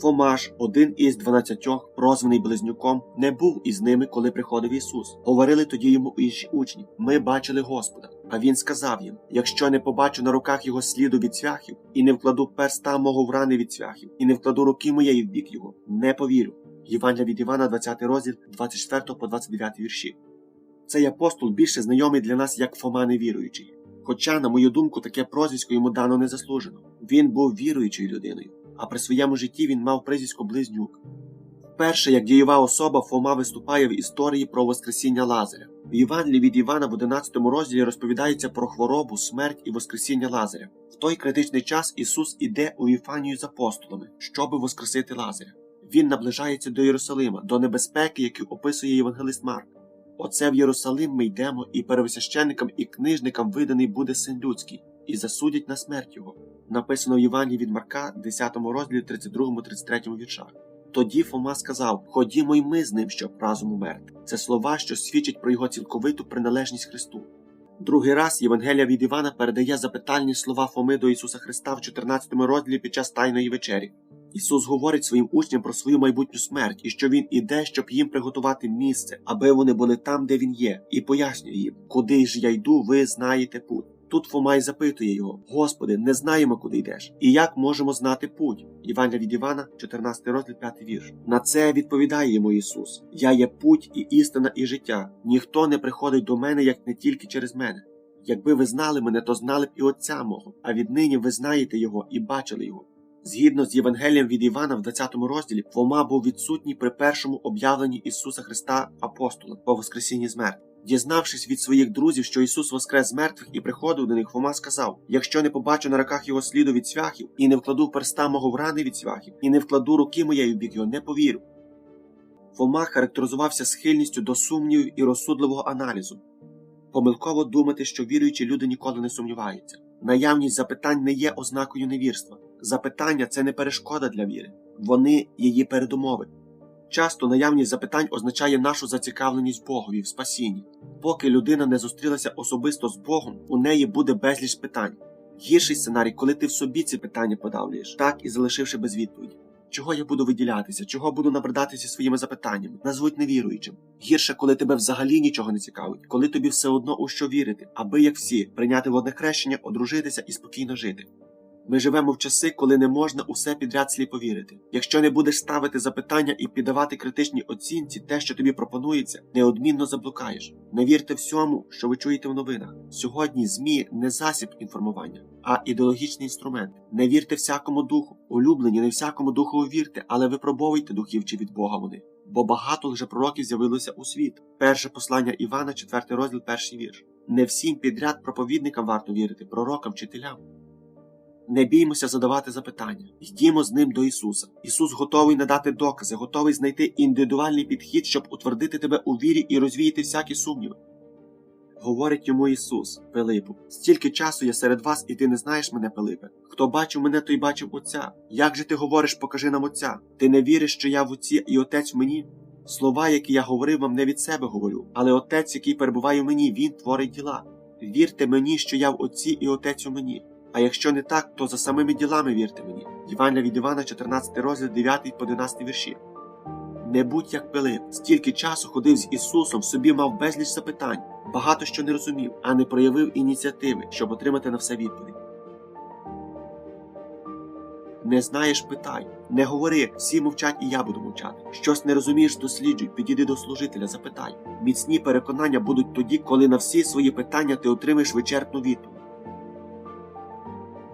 Фомаш, один із дванадцятьох, прозваний близнюком, не був із ними, коли приходив Ісус. Говорили тоді йому інші учні: Ми бачили Господа. А він сказав їм: Якщо не побачу на руках його сліду від цвяхів, і не вкладу перста мого в рани від цвяхів, і не вкладу руки моєї в бік його, не повірю. Євангелія від Івана, 20 розділ, 24 по 29 вірші. Цей апостол більше знайомий для нас як Фома невіруючий. Хоча, на мою думку, таке прозвисько йому дано незаслужено. Він був віруючою людиною, а при своєму житті він мав прізвисько Близнюк. Вперше, як дієва особа, Фома виступає в історії про Воскресіння Лазаря. В Євангелії від Івана в 11 розділі розповідається про хворобу, смерть і Воскресіння Лазаря. В той критичний час Ісус іде у Іфанію з апостолами, щоби воскресити Лазаря. Він наближається до Єрусалима, до небезпеки, яку описує Євангелист Марк. Оце в Єрусалим ми йдемо, і первосвященникам і книжникам виданий буде син людський, і засудять на смерть його. Написано в Євангелії від Марка, 10 розділі 32-33 віршах. Тоді Фома сказав: Ходімо й ми з ним, щоб разом умерти. Це слова, що свідчать про його цілковиту приналежність Христу. Другий раз Євангелія від Івана передає запитальні слова Фоми до Ісуса Христа в 14 розділі під час Тайної вечері. Ісус говорить своїм учням про свою майбутню смерть і що Він іде, щоб їм приготувати місце, аби вони були там, де він є, і пояснює їм, куди ж я йду, ви знаєте путь. Тут Фома й запитує його: Господи, не знаємо, куди йдеш, і як можемо знати путь? Івангелія від Івана, 14 розділ, 5 вірш. На це відповідає йому Ісус: Я є путь і істина, і життя. Ніхто не приходить до мене, як не тільки через мене. Якби ви знали мене, то знали б і Отця мого, а віднині ви знаєте його і бачили його. Згідно з Євангелієм від Івана в 20 розділі, Фома був відсутній при першому об'явленні Ісуса Христа апостола по Воскресінні з. Дізнавшись від своїх друзів, що Ісус воскрес з мертвих і приходив до них, Фома сказав: Якщо не побачу на руках його сліду від цвяхів, і не вкладу перста мого в рани від цвяхів, і не вкладу руки моєї в бік його, не повірю. Фома характеризувався схильністю до сумнівів і розсудливого аналізу. Помилково думати, що віруючі люди ніколи не сумніваються. Наявність запитань не є ознакою невірства. Запитання це не перешкода для віри, вони її передумови. Часто наявність запитань означає нашу зацікавленість Богові в спасінні. Поки людина не зустрілася особисто з Богом, у неї буде безліч питань. Гірший сценарій, коли ти в собі ці питання подавлюєш, так і залишивши без відповіді. Чого я буду виділятися, чого буду набридатися своїми запитаннями, назвуть невіруючим. Гірше, коли тебе взагалі нічого не цікавить, коли тобі все одно у що вірити, аби як всі прийняти водне хрещення, одружитися і спокійно жити. Ми живемо в часи, коли не можна усе підряд сліпо вірити. Якщо не будеш ставити запитання і піддавати критичній оцінці, те, що тобі пропонується, неодмінно заблукаєш. Не вірте всьому, що ви чуєте в новинах. Сьогодні ЗМІ не засіб інформування, а ідеологічний інструмент. Не вірте всякому духу. Улюблені, не всякому духу вірте, але випробовуйте духів чи від Бога вони. Бо багато лжепророків з'явилося у світ. Перше послання Івана, 4 розділ, перший вірш. Не всім підряд проповідникам варто вірити, пророкам, вчителям. Не біймося задавати запитання, йдімо з ним до Ісуса. Ісус готовий надати докази, готовий знайти індивідуальний підхід, щоб утвердити тебе у вірі і розвіяти всякі сумніви. Говорить йому Ісус, Пилипу, стільки часу я серед вас, і ти не знаєш мене, Пилипе. Хто бачив мене, той бачив Отця. Як же ти говориш, покажи нам Отця? Ти не віриш, що я в Отці і Отець в мені? Слова, які я говорив вам, не від себе говорю, але Отець, який перебуває в мені, Він творить діла. Вірте мені, що я в Отці і Отець у мені. А якщо не так, то за самими ділами вірте мені. Євангелія від Івана, 14 розділ 9 по 11 вірші. Не будь як Пилип, стільки часу ходив з Ісусом, собі мав безліч запитань, багато що не розумів, а не проявив ініціативи, щоб отримати на все відповідь. Не знаєш, питай, не говори, всі мовчать, і я буду мовчати. Щось не розумієш, досліджуй, підійди до служителя, запитай. Міцні переконання будуть тоді, коли на всі свої питання ти отримаєш вичерпну відповідь.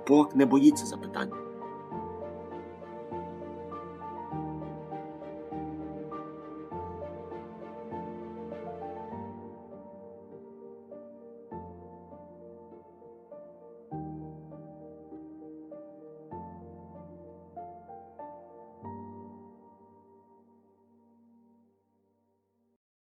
Бог не боїться запитань.